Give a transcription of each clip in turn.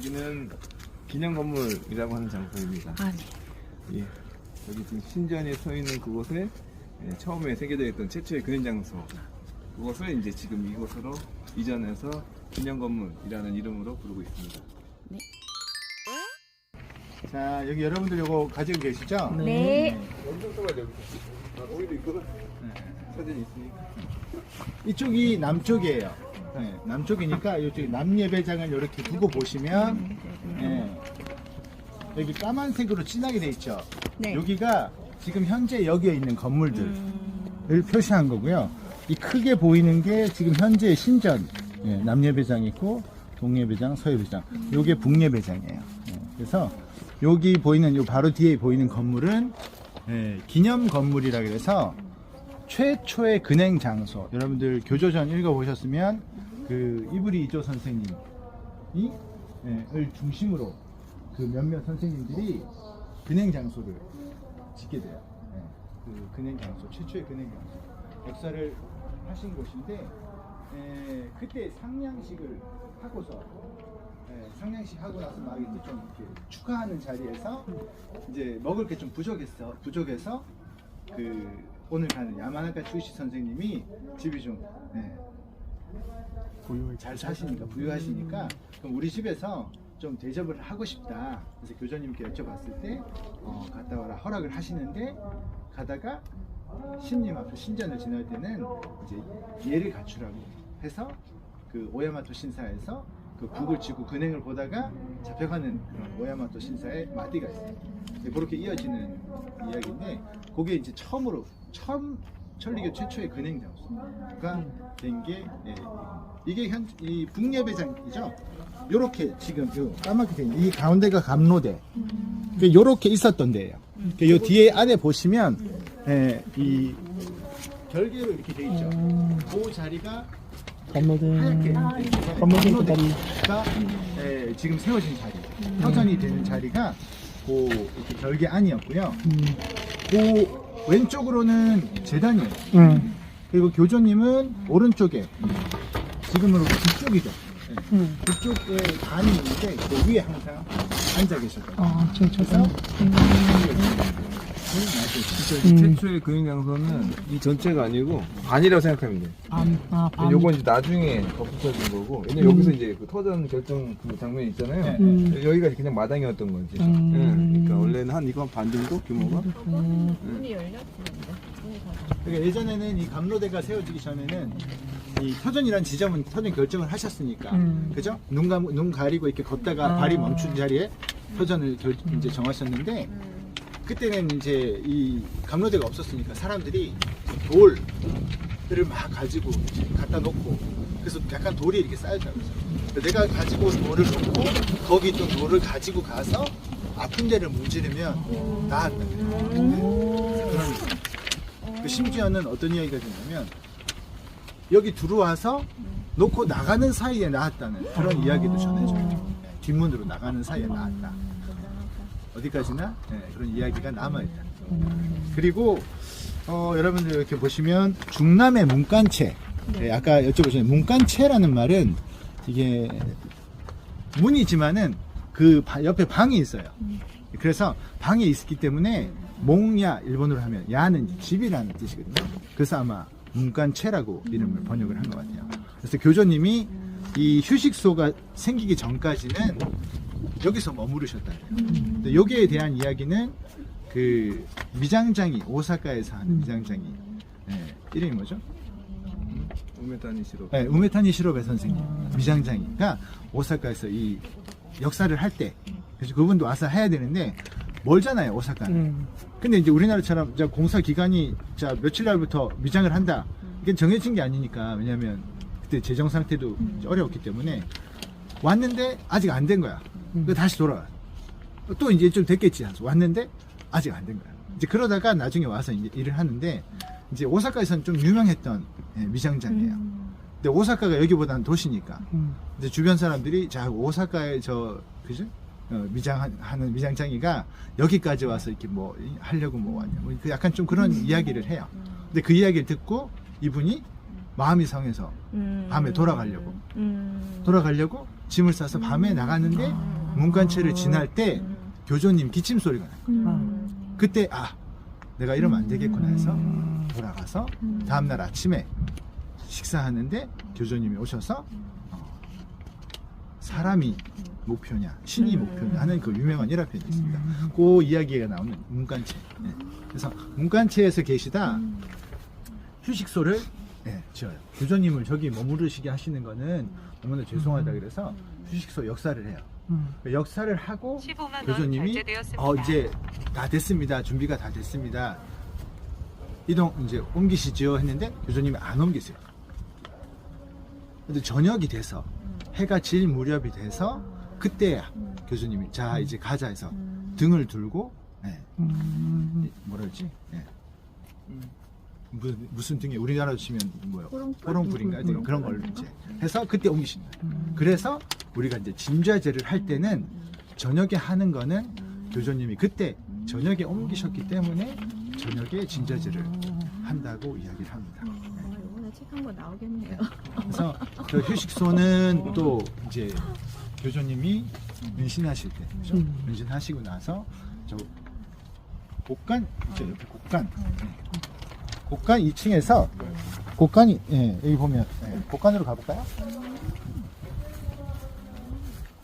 여기는 기념 건물이라고 하는 장소입니다. 아, 네. 예. 여기 지금 신전이 서 있는 그곳에 예, 처음에 새겨져 있던 최초의 근행 장소. 그것을 이제 지금 이곳으로 이전해서 기념 건물이라는 이름으로 부르고 있습니다. 자 여기 여러분들 요거 가지고 계시죠? 네. 엄청 써가 여기. 아, 오히려 있거든. 사진이 있으니까. 이쪽이 남쪽이에요. 네, 남쪽이니까 이쪽에 남예배장을 이렇게 두고 보시면 예, 여기 까만색으로 진하게 돼 있죠. 네. 여기가 지금 현재 여기에 있는 건물들을 표시한 거고요. 이 크게 보이는 게 지금 현재 신전 예, 남예배장 있고 동예배장, 서예배장. 요게 북예배장이에요. 예, 그래서 여기 보이는 요 바로 뒤에 보이는 건물은 예, 기념 건물이라 그래서 최초의 근행 장소. 여러분들 교조전 읽어보셨으면 그 이브리 이조 선생님이 예, 을 중심으로 그 몇몇 선생님들이 근행 장소를 짓게 돼요. 예, 그 근행 장소, 최초의 근행 장소. 역사를 하신 곳인데 예, 그때 상냥식을 하고서 예, 상냥식 하고 나서 막 이렇게 좀 이렇게 축하하는 자리에서 이제 먹을 게 좀 부족했어 부족해서 그 오늘 가는 야마나카 추이시 선생님이 집이 좀 예, 잘 사시니까 부유하시니까 그럼 우리 집에서 좀 대접을 하고 싶다. 그래서 교수님께 여쭤봤을 때 어, 갔다 와라 허락을 하시는데 가다가 신님 앞에 신전을 지날 때는 이제 예를 갖추라고 해서 그 오야마토 신사에서 그 북을 치고 근행을 보다가 잡혀가는 그런 오야마토 신사의 마디가 있어요. 네, 그렇게 이어지는 이야기인데 그게 이제 처음으로 처음 천리교 최초의 근행 장소가 된게 예, 이게 현 이 북예배장이죠. 요렇게 지금 요 까맣게 된이 가운데가 감로대. 그 요렇게 있었던 데예요. 그 요 뒤에 안에 보시면 예, 이 결계로 이렇게 돼 있죠. 그 자리가 하얗게 건물은 그 자리 가 예, 지금 세워진 자리, 터전이 되는 자리가 그 이렇게 결계 안이었고요. 그 왼쪽으로는 재단이에요. 응. 그리고 교조님은 오른쪽에 지금으로 북쪽이죠. 예, 응. 북쪽에 반이 있는데 그 위에 항상 앉아 계셨거든요. 아, 저, 저, 그래서 진 짜 음. 최초의 근행 장소는 이 전체가 아니고 반이라고 생각하면 돼요. 밤, 아, 밤. 요건 이제 나중에 덧붙여진 거고, 왜냐면 음. 여기서 이제 그 터전 결정 그 장면이 있잖아요. 네. 음. 여기가 그냥 마당이었던 거지. 음. 예, 그러니까 원래는 한 이거 한반 정도 규모가. 음, 문이 열렸는데. 문이 그러니까 예전에는 이 감로대가 세워지기 전에는 이 터전이란 지점은 터전 결정을 하셨으니까, 음. 그죠? 눈, 감, 눈 가리고 이렇게 걷다가 아. 발이 멈춘 자리에 터전을 결, 이제 정하셨는데, 그때는 이제 이 감로대가 없었으니까 사람들이 돌을 막 가지고 갖다 놓고 그래서 약간 돌이 이렇게 쌓였다고 그래서 내가 가지고 온 돌을 놓고 거기 있던 돌을 가지고 가서 아픈 데를 문지르면 나았다. 그런 그 심지어는 어떤 이야기가 되냐면 여기 들어와서 놓고 나가는 사이에 나았다는 그런 이야기도 전해져요. 뒷문으로 나가는 사이에 나았다 어디까지나 네, 그런 이야기가 남아있다. 그리고 어, 여러분들 이렇게 보시면 중남의 문간체 네, 아까 여쭤보신 문간체라는 말은 이게 문이지만은 그 바- 옆에 방이 있어요. 그래서 방이 있기 때문에 몽야 일본어로 하면 야는 집이라는 뜻이거든요. 그래서 아마 문간체라고 이름을 번역을 한 것 같아요. 그래서 교조님이 이 휴식소가 생기기 전까지는 여기서 머무르셨다. 근데 여기에 대한 이야기는 그 미장장이 오사카에서 하는 미장장이 예, 이름이 뭐죠? 우메타니 시로. 네, 우메타니 시로베 선생님 미장장이가 오사카에서 이 역사를 할 때 그래서 그분도 와서 해야 되는데 멀잖아요 오사카는. 음. 근데 이제 우리나라처럼 자 공사 기간이 자 며칠 날부터 미장을 한다. 이게 정해진 게 아니니까 왜냐하면 그때 재정 상태도 이제 어려웠기 때문에 왔는데 아직 안 된 거야. 그 다시 돌아와. 또 이제 좀 됐겠지. 왔는데 아직 안 된 거야. 이제 그러다가 나중에 와서 이제 일을 하는데 이제 오사카에서는 좀 유명했던 예, 미장장이에요. 근데 오사카가 여기보다는 도시니까 음. 이제 주변 사람들이 자 오사카에 저 그죠? 어, 미장하는 미장장이가 여기까지 와서 이렇게 뭐 이- 하려고 뭐 왔냐 뭐그 약간 좀 그런 이야기를 해요. 근데 그 이야기를 듣고 이분이 마음이 상해서 음. 밤에 돌아가려고 음. 돌아가려고 짐을 싸서 밤에 나갔는데 문간체를 지날 때 교조님 기침 소리가 나요. 그때 아 내가 이러면 안 되겠구나 해서 돌아가서 다음날 아침에 식사하는데 교조님이 오셔서 어, 사람이 목표냐 신이 목표냐 하는 그 유명한 일화편이 있습니다. 그 이야기가 나오는 문간체. 네. 그래서 문간체에서 계시다. 휴식소를 네, 지어요. 교조님을 저기 머무르시게 하시는 거는 너무나 죄송하다 그래서 휴식소 역사를 해요. 그 역사를 하고 15만 원 교조님이 결제되었습니다. 어 이제 다 됐습니다. 준비가 다 됐습니다. 이동 이제 옮기시죠 했는데 교조님이 안 옮기세요. 근데 저녁이 돼서 해가 질 무렵이 돼서 그때야 교수님이 자 이제 가자 해서 등을 들고 네. 이- 뭐라 그러지? 네. 무슨, 무슨 등이 우리나라로 치면 뭐요? 호롱불인가 하여튼 그런 걸 이제 해서 그때 옮기신 거예요. 그래서 우리가 이제 짐좌제를 할 때는 저녁에 하는 거는 교조님이 그때 저녁에 옮기셨기 때문에 저녁에 짐좌제를 한다고 이야기를 합니다. 네. 어, 이번에 책 한 권 나오겠네요. 그래서 그 휴식소는 또 이제 교조님이 은신하실 때, 그죠? 은신하시고 나서 저 곡간, 저 옆에 곡간, 네. 곡간 2층에서 곡간이, 예, 여기 보면 예, 곡간으로 가볼까요?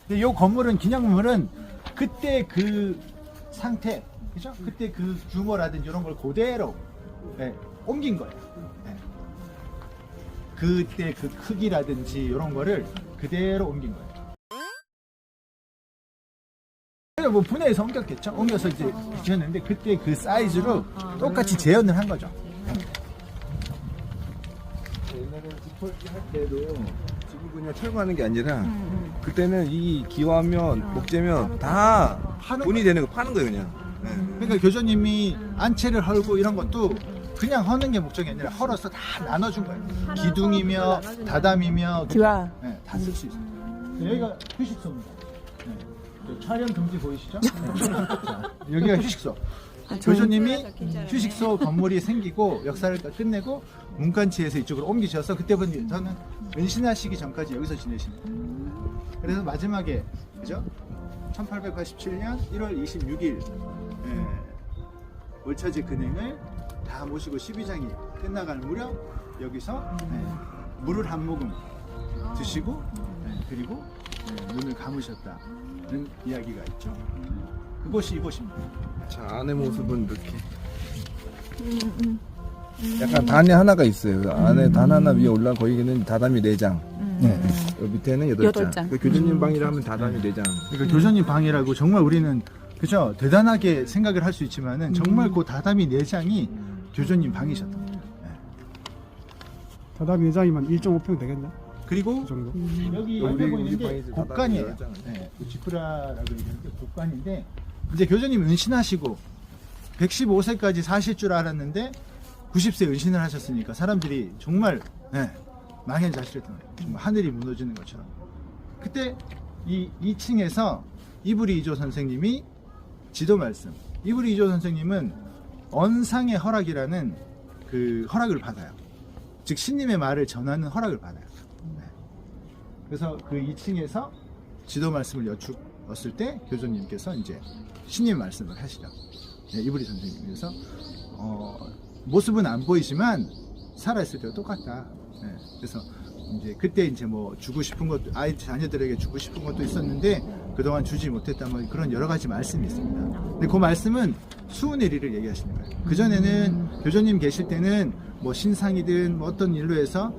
근데 이 건물은 기념물은 그때 그 상태, 그죠? 그때 그 규모라든지 이런 걸 그대로 예, 옮긴 거예요. 예. 그때 그 크기라든지 이런 거를 그대로 옮긴 거예요. 그냥 뭐 분해해서 옮겼겠죠. 옮겨서 이제 지었는데 그때 그 사이즈로 똑같이 재현을 한 거죠. 옛날에는 뒷털기 할 때도 지금 그냥 철거하는 게 아니라 그때는 이 기와면, 목재면 다 파는 돈이 되는 거 파는 거예요 그냥. 네. 그러니까 교수님이 안채를 헐고 이런 것도 그냥 허는 게 목적이 아니라 헐어서 다 나눠준 거예요. 기둥이며 다담이며 기와. 네, 다 쓸 수 있어요. 여기가 휴식소입니다. 네. 저 촬영 금지 보이시죠? 네. 자, 여기가 휴식소. 교수님이 휴식소 건물이 생기고 역사를 끝내고 문간치에서 이쪽으로 옮기셔서 그때부터 저는 은신하시기 전까지 여기서 지내시는 거예요. 그래서 마지막에 그죠? 1887년 1월 26일 예, 월차제 근행을 다 모시고 12장이 끝나갈 무렵 여기서 예, 물을 한 모금 드시고 예, 그리고 예, 눈을 감으셨다는 이야기가 있죠. 그곳이 이곳입니다. 자 안의 모습은 이렇게. 약간 단이 하나가 있어요. 안에 단 하나 위에 올라 거기는 다다미 4장. 네. 여기 밑에는 8장. 여덟 장. 그 교주님 방이라 하면 다다미 4장. 그러니까 교수님 방이라고 정말 우리는 그죠 대단하게 생각을 할 수 있지만은 정말 그 다다미 내장이 교수님 방이셨던 거예요. 예. 다다음 예장이면 1.5평 되겠나? 그리고 그 정도. 여기 우리- 옆에 우리 보이는 게 방에서 곡간이에요. 네, 우치쿠라라고 얘기하는데 곡간인데 이제 교수님 은신하시고 115세까지 사실 줄 알았는데 90세 은신을 하셨으니까 사람들이 정말 네, 망연자 실했던 거예요. 정말 하늘이 무너지는 것처럼. 그때 이 2층에서 이브리 이조 선생님이 지도 말씀. 이브리 이조 선생님은 언상의 허락이라는 그 허락을 받아요. 즉 신님의 말을 전하는 허락을 받아요. 네. 그래서 그 2층에서 지도 말씀을 여쭈 었을 때 교수님께서 이제 신님 말씀을 하시죠. 네, 이브리 선생님. 그래서 어, 모습은 안 보이지만 살아있을 때와 똑같다. 네, 그래서 이제 그때 이제 뭐 주고 싶은 것도 아이 자녀들에게 주고 싶은 것도 있었는데 그동안 주지 못했다 뭐 그런 여러 가지 말씀이 있습니다. 근데 그 말씀은 수은혜리를 얘기하시는 거예요. 그 전에는 교조님 계실 때는 뭐 신상이든 뭐 어떤 일로 해서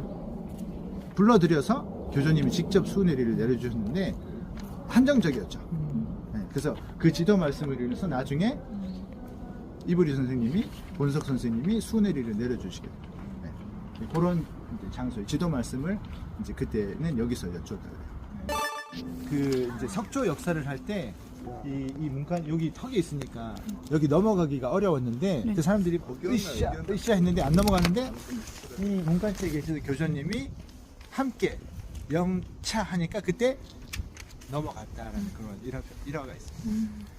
불러들여서 교조님이 직접 수은혜리를 내려주셨는데 한정적이었죠. 네, 그래서 그 지도 말씀을 위해서 나중에 이브리 선생님이 본석 선생님이 수은혜리를 내려주시게. 네, 그런 이제 장소에 지도 말씀을 이제 그때는 여기서 여쭈었다 그래요. 네. 그 이제 석조 역사를 할 때 이, 이 문간 여기 턱이 있으니까 여기 넘어가기가 어려웠는데 그 사람들이 뭐 으쌰 으쌰 했는데 안 넘어가는데 이 문간체에 계시는 교수님이 함께 영차 하니까 그때 넘어갔다라는 그런 일화, 일화가 있습니다.